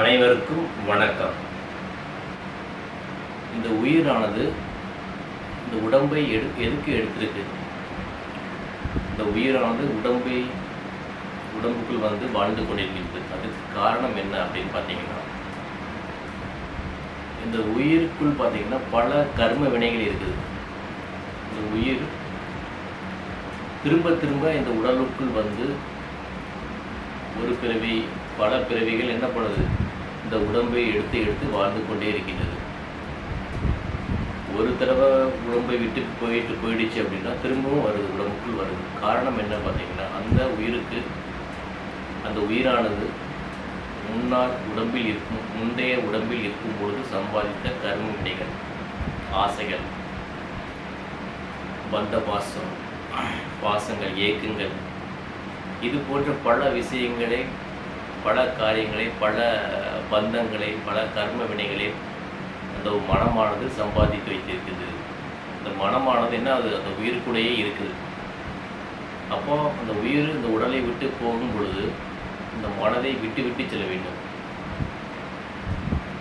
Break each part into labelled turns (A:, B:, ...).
A: அனைவருக்கும் வணக்கம். இந்த உயிரானது இந்த உடம்பை எடு எதுக்கு எடுத்திருக்கு? இந்த உயிரானது உடம்பை உடம்புக்குள் வந்து வாழ்ந்து கொண்டிருக்கிறது அதுக்கு காரணம் என்ன அப்படின்னு பார்த்தீங்கன்னா இந்த உயிருக்குள் பார்த்தீங்கன்னா பல கர்ம வினைகள் இருக்குது. இந்த உயிர் திரும்ப திரும்ப இந்த உடலுக்குள் வந்து ஒரு பிறவி பல பிறவிகள் என்ன பண்ணுது? இந்த உடம்பை எடுத்து எடுத்து வாழ்ந்து கொண்டே இருக்கின்றது. ஒரு தடவை உடம்பை விட்டு போயிட்டு போயிடுச்சு அப்படின்னா திரும்பவும் வருது உடம்புக்குள் வருது. காரணம் என்ன பார்த்தீங்கன்னா அந்த உயிருக்கு அந்த உயிரானது முன்னால் உடம்பில் இருக்கும் முந்தைய உடம்பில் இருக்கும் பொழுது சம்பாதித்த கர்ம வினைகள் ஆசைகள் பந்த பாசம் பாசங்கள் ஏக்கங்கள் இது போன்ற பல விஷயங்களை பல காரியங்களை பல பந்தங்களை பல கர்ம வினைகளை அந்த மனமானது சம்பாதித்து வைத்திருக்குது. இந்த மனமானது என்ன? அது அந்த உயிருக்குள்ளேயே இருக்குது. அப்போ அந்த உயிர் இந்த உடலை விட்டு போகும் பொழுது இந்த மனதை விட்டு விட்டு செல்ல வேண்டும்.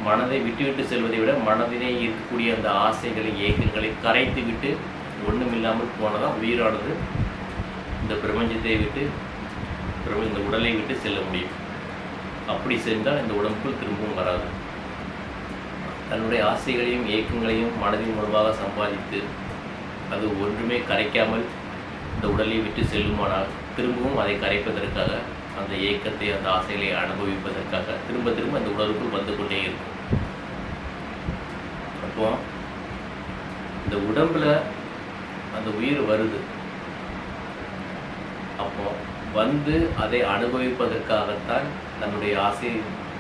A: மனதை விட்டு விட்டு செல்வதை விட மனதிலே இருக்கக்கூடிய அந்த ஆசைகளை ஏக்கங்களை கரைத்து விட்டு ஒன்றுமில்லாமல் போனதான் உயிரானது இந்த பிரபஞ்சத்தை விட்டு இந்த உடலை விட்டு செல்ல முடியும். அப்படி சென்றால் இந்த உடம்புக்குள் திரும்பவும் வராது. தன்னுடைய ஆசைகளையும் ஏக்கங்களையும் மனதின் மூலமாக சம்பாதித்து அது ஒன்றுமே கரைக்காமல் இந்த உடலை விட்டு செல்லுமானால் திரும்பவும் அதை கரைப்பதற்காக அந்த ஏக்கத்தை அந்த ஆசைகளை அனுபவிப்பதற்காக திரும்ப திரும்ப அந்த உடலுக்குள் வந்து கொண்டே இருக்கும். அப்போ இந்த உடம்பில் அந்த உயிர் வருது. அப்போ வந்து அதை அனுபவிப்பதற்காகத்தான் தன்னுடைய ஆசை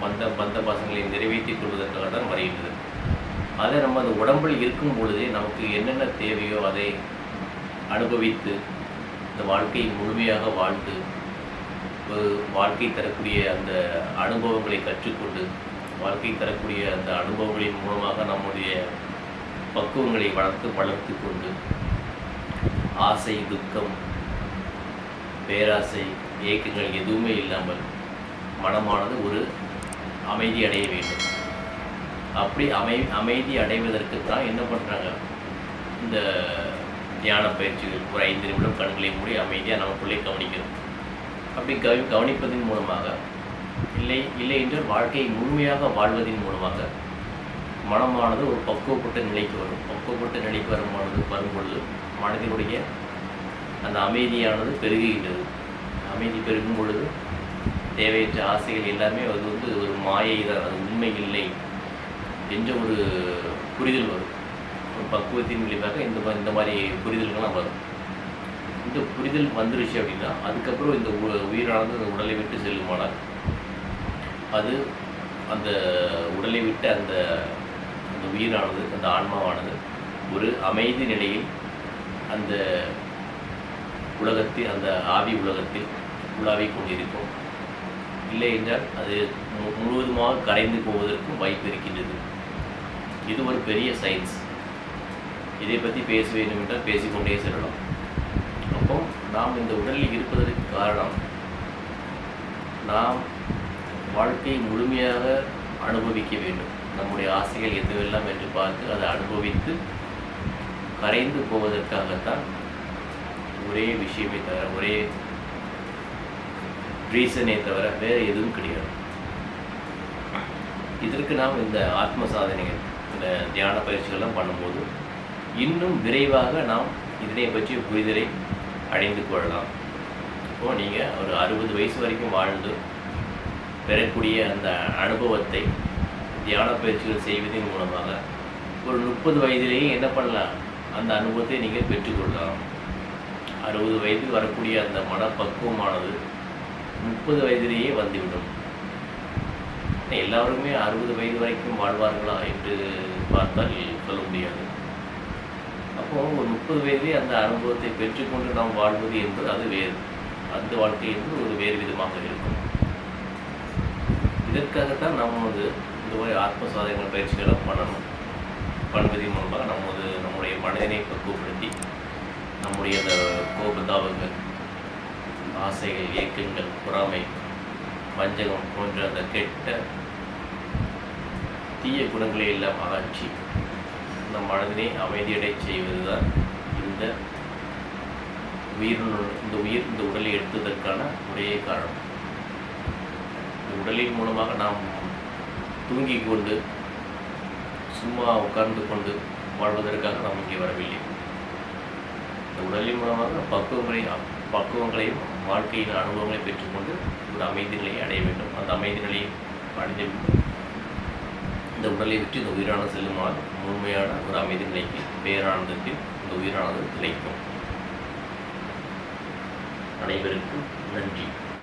A: பந்த பந்த பசங்களை நிறைவேற்றிக் கொள்வதற்காக தான் வருகின்றது. அதை நம்ம அந்த உடம்பில் இருக்கும் பொழுதே நமக்கு என்னென்ன தேவையோ அதை அனுபவித்து இந்த வாழ்க்கையை முழுமையாக வாழ்ந்து வாழ்க்கை தரக்கூடிய அந்த அனுபவங்களை கற்றுக்கொண்டு வாழ்க்கை தரக்கூடிய அந்த அனுபவங்களின் மூலமாக நம்முடைய பக்குவங்களை வளர்த்து வளர்த்து கொண்டு ஆசை துக்கம் பேராசை ஏக்கங்கள் எதுவுமே இல்லாமல் மனமானது ஒரு அமைதி அடைய வேண்டும். அப்படி அமை அமைதி அடைவதற்கு தான் என்ன பண்ணுறாங்க இந்த தியான பயிற்சிகள் ஒரு ஐந்து நிமிடம் கண்களை மூடி அமைதியாக நமக்குள்ளே கவனிக்கணும். அப்படி கவனி கவனிப்பதன் மூலமாக இல்லை இல்லை என்றால் வாழ்க்கையை முழுமையாக வாழ்வதன் மூலமாக மனமானது ஒரு பக்குவப்பட்ட நிலைக்கு வரும். பக்குவப்பட்ட நிலைக்கு வருமானது வரும்பொழுது மனதினுடைய அந்த அமைதியானது பெருகுகின்றது. அமைதி பெருகும் பொழுது தேவையற்ற ஆசைகள் எல்லாமே அது வந்து ஒரு மாயை தான் அது உண்மை இல்லை என்ற ஒரு புரிதல் வரும். ஒரு பக்குவத்தின் விளைவாக இந்த மாதிரி இந்த மாதிரி புரிதல்கள்லாம் வரும். இந்த புரிதல் வந்துருச்சு அப்படின்னா அதுக்கப்புறம் இந்த உ- உயிரானது அந்த உடலை விட்டு செல்லுமானால் அது அந்த உடலை விட்டு அந்த அந்த உயிரானது அந்த ஆன்மாவானது ஒரு அமைதி நிலையில் அந்த உலகத்தில் அந்த ஆவி உலகத்தில் உலாவிக் கொண்டிருக்கும். இல்லை என்றால் அது மு- முழுவதுமாக கரைந்து போவதற்கும் வாய்ப்பு இருக்கின்றது. இது ஒரு பெரிய சயின்ஸ் இதை பற்றி பேச வேண்டும் என்றால் பேசிக்கொண்டே செல்லலாம். அப்போ நாம் இந்த உடலில் இருப்பதற்கு காரணம் நாம் வாழ்க்கையை முழுமையாக அனுபவிக்க வேண்டும். நம்முடைய ஆசைகள் எதுவெல்லாம் என்று பார்த்து அதை அனுபவித்து கரைந்து போவதற்காகத்தான் ஒரே விஷயமே தவிர ஒரே ரீசனே தவிர வேறு எதுவும் கிடையாது. இதற்கு நாம் இந்த ஆத்ம சாதனைகள் இந்த தியான பயிற்சிகள்லாம் பண்ணும்போது இன்னும் விரைவாக நாம் இதனை பற்றிய புரிதலை அடைந்து கொள்ளலாம். இப்போ நீங்கள் ஒரு அறுபது வயசு வரைக்கும் வாழ்ந்து பெறக்கூடிய அந்த அனுபவத்தை தியான பயிற்சிகள் செய்வதன் மூலமாக ஒரு முப்பது வயதிலேயே என்ன பண்ணலாம்? அந்த அனுபவத்தை நீங்கள் பெற்றுக்கொள்ளலாம். அறுபது வயது வரக்கூடிய அந்த மனப்பக்குவமானது முப்பது வயதிலேயே வந்துவிடும். எல்லாருமே அறுபது வயது வரைக்கும் வாழ்வார்களா என்று பார்த்தால் சொல்ல முடியாது. அப்போ ஒரு முப்பது வயதிலே அந்த அனுபவத்தை பெற்றுக்கொண்டு நாம் வாழ்வது என்பது அது வேறு. அந்த வாழ்க்கை என்பது ஒரு வேறு விதமாக இருக்கும். இதற்காகத்தான் நாம் வந்து இந்த மாதிரி ஆத்ம சாதகங்கள் பயிற்சிகளை பண்ணணும். பண்ணுவதன் மூலமாக நமது நம்முடைய மனதினை பக்குவப்படுத்தி நம்முடைய அந்த கோபதாபங்கள் ஆசைகள் இயக்கங்கள் பொறாமை வஞ்சகம் போன்ற அந்த கெட்ட தீய குணங்களை எல்லாம் அகற்றி நம் மனதினை அமைதியடை செய்வதுதான் இந்த உயிரினு இந்த உயிர் இந்த உடலை எடுத்ததற்கான ஒரே காரணம். உடலின் மூலமாக நாம் தூங்கிக் கொண்டு சும்மா உட்கார்ந்து கொண்டு வாழ்வதற்காக நாம் இங்கே வரவில்லை. உடலின் மூலமாக பக்குவங்களை பக்குவங்களையும் வாழ்க்கையின் அனுபவங்களை பெற்றுக்கொண்டு ஒரு அமைதி நிலையை அடைய வேண்டும். அந்த அமைதி நிலையை அடைந்த இந்த உடலை விட்டு இந்த உயிரானது செல்லுமாறு முழுமையான ஒரு அமைதி நிலைக்கு பேரானந்தத்தில் இந்த உயிரானது கிடைக்கும் அனைவருக்கும் நன்றி.